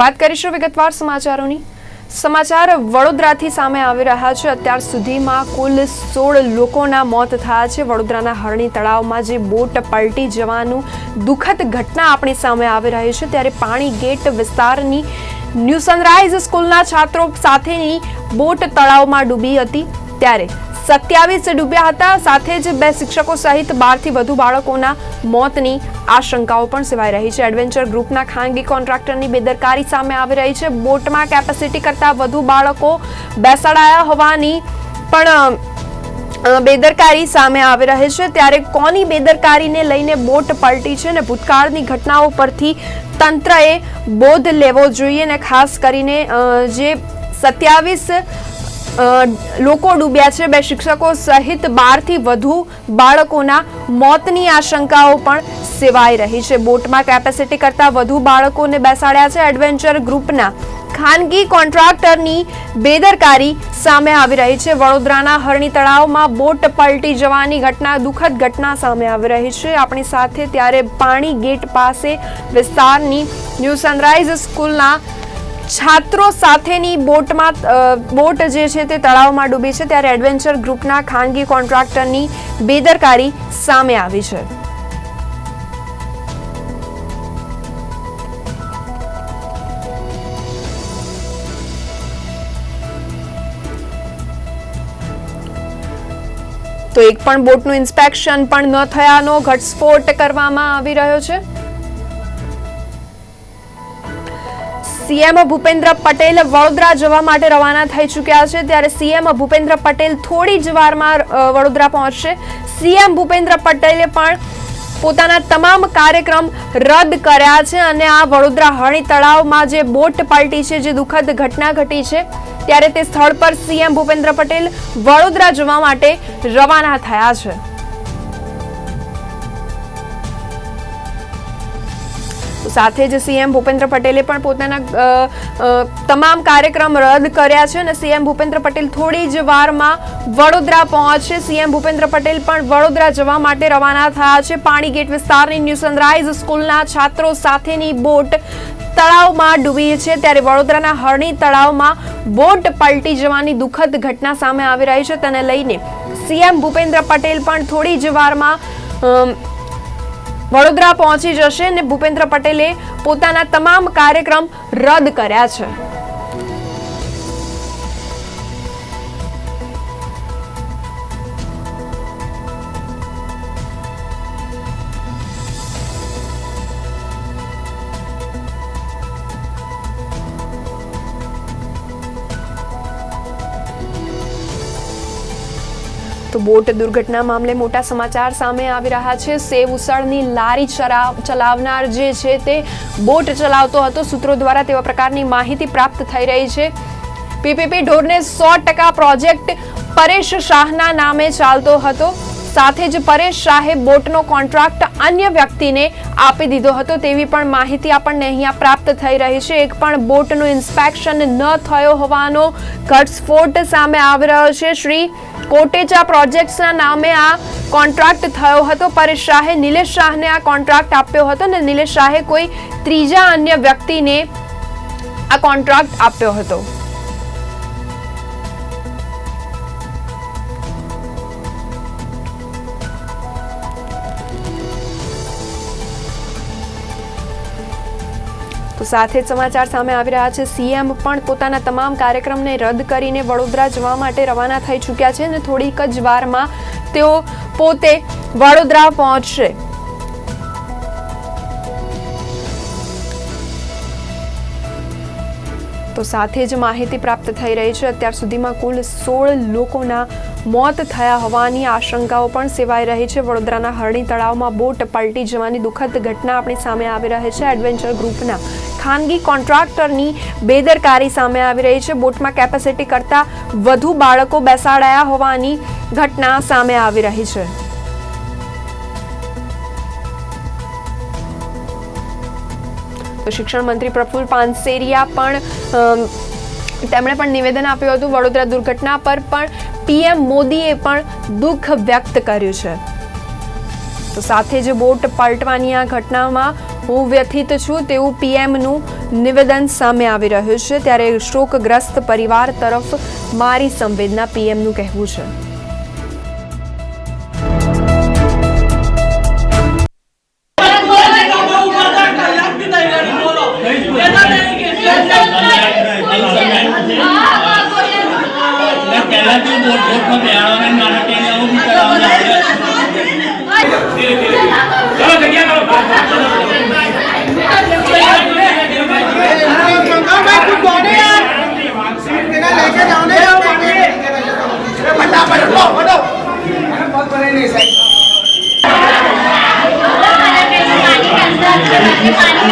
વાત કરીશું વિગતવાર સમાચારોની. સમાચાર વડોદરાથી સામે આવી રહ્યા છે. અત્યાર સુધીમાં કુલ સોળ લોકોના મોત થયા છે. વડોદરાના હરણી તળાવમાં જે બોટ પલટી જવાનું દુઃખદ ઘટના આપણી સામે આવી રહી છે. ત્યારે પાણી ગેટ વિસ્તારની ન્યૂ સનરાઇઝ સ્કૂલના છાત્રો સાથેની બોટ તળાવમાં ડૂબી હતી. ત્યારે સત્યાવીસ ડૂબ્યા હતા. સાથે જ બે શિક્ષકો સહિત બારથી વધુ બાળકોના મોતની આશંકાઓ પણ સેવાઈ રહી છે. એડવેન્ચર ગ્રુપના ખાનગી કોન્ટ્રાક્ટરની બેદરકારી સામે આવી રહી છે. બોટમાં કેપેસિટી કરતાં વધુ બાળકો બેસાડાયા હોવાની પણ બેદરકારી સામે આવી રહી છે. ત્યારે કોની બેદરકારીને લઈને બોટ પલટી છે ને ભૂતકાળની ઘટનાઓ પરથી તંત્રએ બોધ લેવો જોઈએ ને ખાસ કરીને જે સત્યાવીસ લોકો ડૂબ્યા છે. બે શિક્ષકો સહિત બારથી વધુ બાળકોના મોતની આશંકાઓ પણ સેવાઈ રહી છે. બોટમાં કેપેસિટી કરતાં વધુ બાળકોને બેસાડ્યા છે. એડવેન્ચર ગ્રુપના ખાનગી કોન્ટ્રાક્ટરની બેદરકારી સામે આવી રહી છે. વડોદરાના હરણી તળાવમાં બોટ પલટી જવાની ઘટના, દુઃખદ ઘટના સામે આવી રહી છે. આપણી સાથે ત્યારે પાણી ગેટ પાસે વિસ્તારની ન્યૂ સનરાઈઝ સ્કૂલના છાત્રો સાથેની બોટમાં બોટ જે છે તે તળાવમાં ડૂબી છે ત્યારે એડવેન્ચર ગ્રુપના ખાનગી કોન્ટ્રાક્ટરની બેદરકારી સામે આવી છે. તો એક પણ બોટનું ઇન્સ્પેક્શન પણ ન થયાનો ઘટસ્ફોટ કરવામાં આવી રહ્યો છે. સીએમ ભૂપેન્દ્ર પટેલ વડોદરા જવા માટે રવાના થઈ ચૂક્યા છે. ત્યારે સીએમ ભૂપેન્દ્ર પટેલ થોડી જ વારમાં વડોદરા પહોંચશે. સીએમ ભૂપેન્દ્ર પટેલે પણ પોતાના તમામ કાર્યક્રમ રદ કર્યા છે અને આ વડોદરા હણી તળાવમાં જે બોટ પલટી છે, જે દુઃખદ ઘટના ઘટી છે, ત્યારે તે સ્થળ પર સીએમ ભૂપેન્દ્ર પટેલ વડોદરા જવા માટે રવાના થયા છે. સાથે જ સીએમ ભૂપેન્દ્ર પટેલે પણ પોતાના તમામ કાર્યક્રમ રદ કર્યા છે અને સીએમ ભૂપેન્દ્ર પટેલ થોડી જ વારમાં વડોદરા પહોંચશે. સીએમ ભૂપેન્દ્ર પટેલ પણ વડોદરા જવા માટે રવાના થયા છે. પાણી ગેટ વિસ્તારની ન્યૂ સનરાઇઝ સ્કૂલના છાત્રો સાથેની બોટ તળાવમાં ડૂબી છે. ત્યારે વડોદરાના હરણી તળાવમાં બોટ પલટી જવાની દુઃખદ ઘટના સામે આવી રહી છે. તેને લઈને સીએમ ભૂપેન્દ્ર પટેલ પણ થોડી જ વારમાં વડોદરા પહોંચી જશે અને ભૂપેન્દ્ર પટેલે પોતાના તમામ કાર્યક્રમ રદ કર્યા છે. તો બોટ દુર્ઘટના મામલે મોટા સમાચાર સામે આવી રહ્યા છે. સેવ ઉસળની લારી ચલાવનાર જે છે તે બોટ ચલાવતો હતો. સૂત્રો દ્વારા તેવા પ્રકારની માહિતી પ્રાપ્ત થઈ રહી છે. પીપીપી ઢોરને સો ટકા પ્રોજેક્ટ પરેશ શાહના નામે ચાલતો હતો. સાથે જ પરેશ શાહે બોટનો કોન્ટ્રાક્ટ અન્ય વ્યક્તિને આપી દીધો હતો તેવી પણ માહિતી આપણને અહીંયા પ્રાપ્ત થઈ રહી છે. એક પણ બોટનું ઇન્સ્પેક્શન ન થયો હોવાનો ઘટસ્ફોટ સામે આવી રહ્યો છે. શ્રી કોટેચા પ્રોજેક્ટ્સના નામે આ કોન્ટ્રાક્ટ થયો હતો. પરેશ શાહે નિલેશ શાહને આ કોન્ટ્રાક્ટ આપ્યો હતો અને નિલેશ શાહે કોઈ ત્રીજા અન્ય વ્યક્તિને આ કોન્ટ્રાક્ટ આપ્યો હતો. તો સાથે જ સમાચાર સામે આવી રહ્યા છે. સીએમ પણ પોતાના તમામ કાર્યક્રમને રદ કરીને વડોદરા જવા માટે રવાના થઈ ચૂક્યા છે અને થોડીક જ વારમાં તેઓ પોતે વડોદરા પહોંચશે. તો સાથે જ માહિતી પ્રાપ્ત થઈ રહી છે. અત્યાર સુધીમાં કુલ સોળ લોકોના મોત થયા હોવાની આશંકાઓ પણ સેવાઈ રહી છે. વડોદરાના હરણી તળાવમાં બોટ પલટી જવાની દુઃખદ ઘટના આપણી સામે આવી રહી છે. એડવેન્ચર ગ્રુપના ખાનગી કોન્ટ્રાક્ટરની બેદરકારી સામે આવી રહી છે. બોટમાં કેપેસિટી કરતાં વધુ બાળકો બેસાડાયા હોવાની ઘટના સામે આવી રહી છે. તો શિક્ષણ મંત્રી પ્રફુલ પાનસેરિયા પણ તેમણે પણ નિવેદન આપ્યું હતું વડોદરા દુર્ઘટના પર, પણ પીએમ મોદીએ પણ દુઃખ વ્યક્ત કર્યું છે. તો સાથે જ બોટ પલટવાની આ ઘટનામાં હું વ્યથિત છું તેવું પીએમનું નિવેદન સામે આવી રહ્યું છે. ત્યારે શોકગ્રસ્ત પરિવાર તરફ મારી સંવેદના પીએમનું કહેવું છે. ધીરે કરાવવાના ચલો, જગ્યા કરો. શાંતિમાં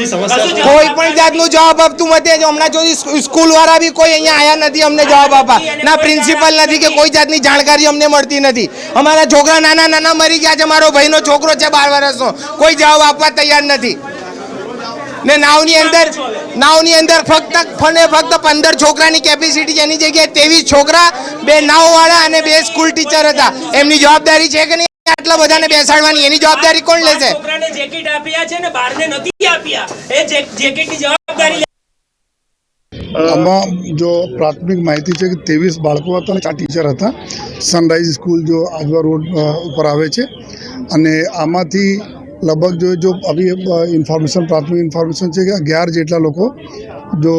છે. સમસ્યા કોઈ પણ જાતનો જવાબ આપતું નથી જો હમણાં જો સ્કૂલ વાળા બી કોઈ અહીંયા આયા નથી અમને જવાબ આપવા ના પ્રિન્સિપલ નથી કે કોઈ જાતની જાણકારી અમને મળતી નથી. અમારા છોકરા નાના નાના મરી ગયા છે મારો ભાઈનો છોકરો છે બાર વર્ષનો. કોઈ જવાબ આપવા તૈયાર નથી. ને નાવની અંદર નાવની અંદર ફક્ત ફને ફક્ત પંદર છોકરાની કેપેસિટી છે એની જગ્યાએ ત્રેવીસ છોકરા બે નાવવાળા અને બે સ્કૂલ ટીચર હતા. એમની જવાબદારી છે કે નહીં? આટલા બધાને બેસાડવાની એની જવાબદારી કોણ લેશે? છોકરાને જેકેટ આપ્યા છે ને બારને નથી આપ્યા. એ જેકેટની જવાબદારી આમાં જો પ્રાથમિક માહિતી છે કે ત્રેવીસ બાળકો હતા અને ચાર ટીચર હતા. સનરાઈઝ સ્કૂલ જો આજવા રોડ ઉપર આવે છે. અને આમાંથી લગભગ જો જો આવી ઇન્ફોર્મેશન પ્રાથમિક ઇન્ફોર્મેશન છે કે અગિયાર જેટલા લોકો જો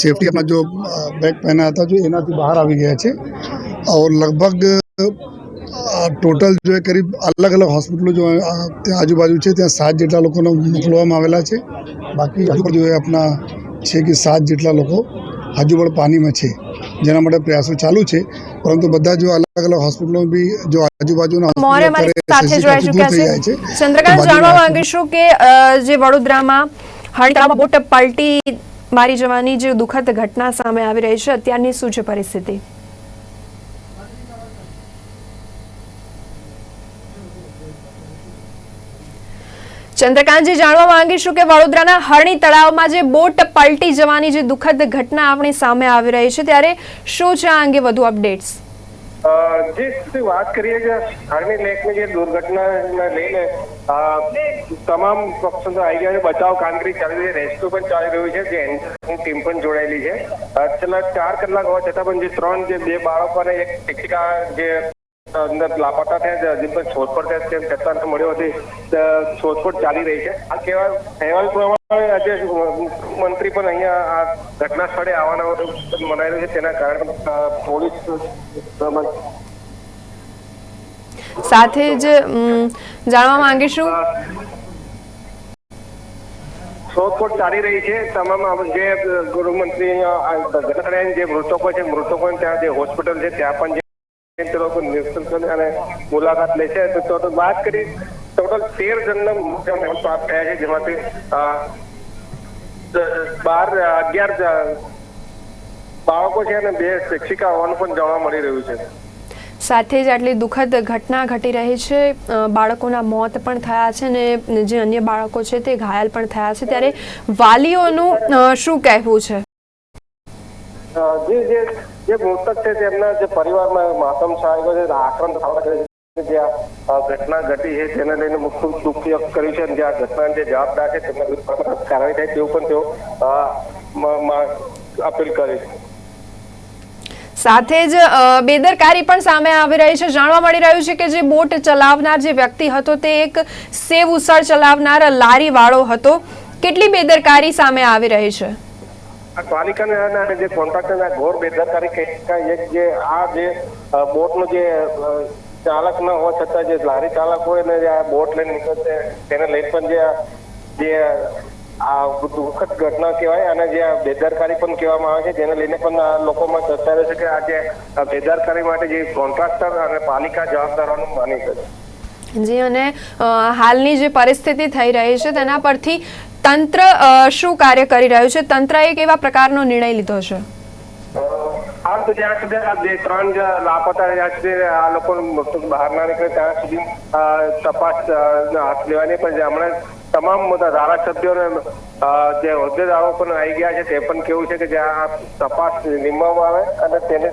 સેફ્ટીમાં જો બેગ પહેર્યા હતા જો એનાથી બહાર આવી ગયા છે. ઓર લગભગ ટોટલ જો કરીબ અલગ અલગ હોસ્પિટલો જો ત્યાં આજુબાજુ છે ત્યાં સાત જેટલા લોકોને મોકલવામાં આવેલા છે. બાકી હજુ જો આપણા છે કે સાત જેટલા લોકો હજુ પણ પાણીમાં છે. જેના માટે પ્રયાસો ચાલુ છે. પરંતુ બધા જો અલગ અલગ હોસ્પિટલો બી જો આજુબાજુના મોરે અમારી સાથે જોડાઈ ચૂક્યા છે. ચંદ્રકાંત જાણવા માંગીશું કે જે વડોદરામાં હળતાળમાં બોટ પલટી મારી જવાની જે દુઃખદ ઘટના સામે આવી રહી છે અત્યારની શું છે પરિસ્થિતિ? ચંદ્રકાંતજી, જાણવા માંગીશું કે વડોદરાના હરણી તળાવમાં જે બોટ પલટી જવાની જે દુઃખદ ઘટના આપણી સામે આવી રહી છે, ત્યારે શું છે આ અંગે વધુ અપડેટ્સ? જે વાત કરીએ કે હરણી લેકની જે દુર્ઘટનાને લઈને તમામ પક્ષો આવી ગયા છે, બચાવ કામગીરી ચાલી રહી છે, રેસ્ક્યુ પણ ચાલી રહ્યું છે, જે એનડીઆરએફની ટીમ પણ જોડાયેલી છે. છેલ્લા ચાર કલાક હોવા છતાં પણ જે ત્રણ, જે બે બાળકો અને એક શિક્ષિકા જે અંદર લાપતા થયા છે હજી પણ શોધખોળ થયા તેમ છતાં મળ્યો હતી શોધખોળ ચાલી રહી છે. આ કહેવાય અહેવાલ પ્રમાણે આજે મંત્રી પણ અહીંયા આ ઘટના સ્થળે આવવાના મનાયેલું છે તેના કારણે પોલીસ સાથે જ જાણવા માંગીશું. શોધખોળ ચાલી રહી છે. તમામ જે ગૃહમંત્રી જે મૃતકો છે મૃતકો ત્યાં જે હોસ્પિટલ છે ત્યાં પણ જે તે લોકો અને મુલાકાત લે છે. તો વાત કરી ટોટલ તેર જણના પ્રાપ્ત થયા છે જેમાંથી બાર અગિયાર બાળકો છે અને બે શિક્ષિકા હોવાનું પણ જાણવા મળી રહ્યું છે. સાથે જ આટલી દુઃખદ ઘટના ઘટી રહી છે. બાળકોના મોત પણ થયા છે ને જે અન્ય બાળકો છે તે ઘાયલ પણ થયા છે. ત્યારે વાલીઓનું શું કહેવું છે? જે જે જે મૃતક છે તેમના જે પરિવારમાં માતમ છાયો છે આક્રંદ થવા છે, જે આ ઘટના ઘટી છે, તેને લઈને ખૂબ દુઃખ વ્યક્ત કર્યું છે અને જે આ ઘટના જે જવાબદાર છે તેમના વિરુદ્ધ કાર્યવાહી થાય તેવું પણ તેઓ અપીલ કરી છે. સાથે જ બેદરકારી પણ સામે આવી રહી છે. જાણવા મળી રહ્યું છે કે જે બોટ ચલાવનાર જે વ્યક્તિ હતો તે એક સેવ ઉસળ ચલાવનાર લારી વાળો હતો. કેટલી બેદરકારી સામે આવી રહી છે? પાલિકાના જે કોન્ટ્રાક્ટરના ઘોર બેદરકારી શકાય, એક જે આ જે બોટનું જે ચાલક ન હોવા છતાં જે લારી ચાલક હોય ને જે આ બોટ લઈને નીકળશે, તેને લઈને પણ જે જે આ દુઃખદ ઘટના કહેવાય અને જે બેદરકારી પણ કહેવામાં આવે છે, જેને લઈને પણ આ લોકોમાં ચર્ચા રહે છે કે આ જે બેદરકારી માટે જે કોન્ટ્રાક્ટર અને પાલિકા જવાબદારોનું માની છે. જી અને હાલની જે પરિસ્થિતિ થઈ રહી છે તેના પરથી તંત્ર શું કાર્ય કરી રહ્યું છે? તંત્રએ કેવા પ્રકારનો નિર્ણય લીધો છે? હાલ તો જ્યાં સુધી આ ત્રણ લાપતા જ્યાં સુધી આ લોકો બહાર ના નીકળે ત્યાં સુધી તપાસ હાથ લેવાની પણ હમણાં તમામ બધા ધારાસભ્યોને જે હોદ્દેદારો પણ આવી ગયા છે, તે પણ કેવું છે કે જ્યાં તપાસ નિમવામાં આવે અને તેને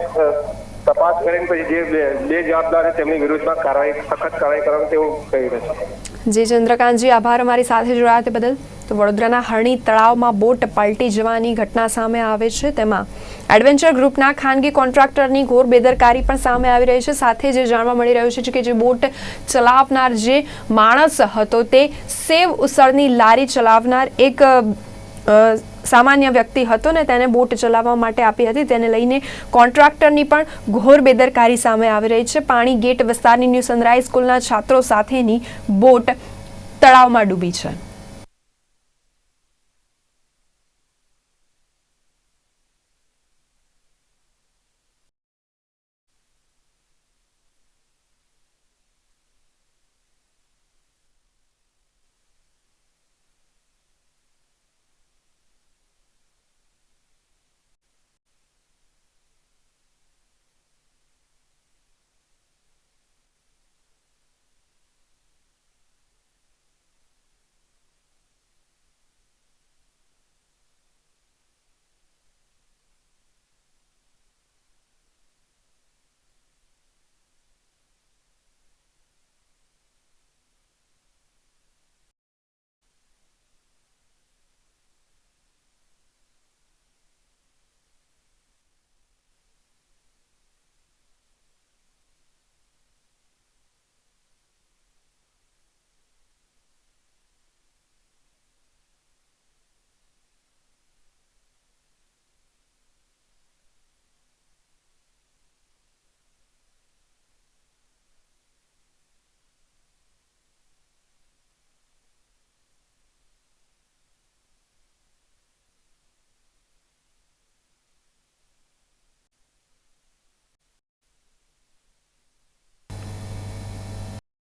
તપાસ કરીને પછી જે બે જવાબદાર છે તેમની વિરુદ્ધમાં કાર્યવાહી સખત કાર્યવાહી કરવાનું તેવું કહી રહ્યું જી, ચંદ્રકાંતજી, આભાર અમારી સાથે જોડાયા બદલ. તો વડોદરાના હરણી તળાવમાં બોટ પલટી જવાની ઘટના સામે આવે છે. તેમાં એડવેન્ચર ગ્રુપના ખાનગી કોન્ટ્રાક્ટરની ઘોર બેદરકારી પણ સામે આવી રહી છે. સાથે જે જાણવા મળી રહ્યું છે કે જે બોટ ચલાવનાર જે માણસ હતો તે સેવ ઉસળની લારી ચલાવનાર એક સામાન્ય વ્યક્તિ હતો ને તેને બોટ ચલાવવા માટે આપી હતી. તેને લઈને કોન્ટ્રાક્ટરની પણ ઘોર બેદરકારી સામે આવી રહી છે. પાણી ગેટ વિસ્તારની ન્યૂ સનરાઈઝ સ્કૂલના છાત્રો સાથેની બોટ તળાવમાં ડૂબી છે.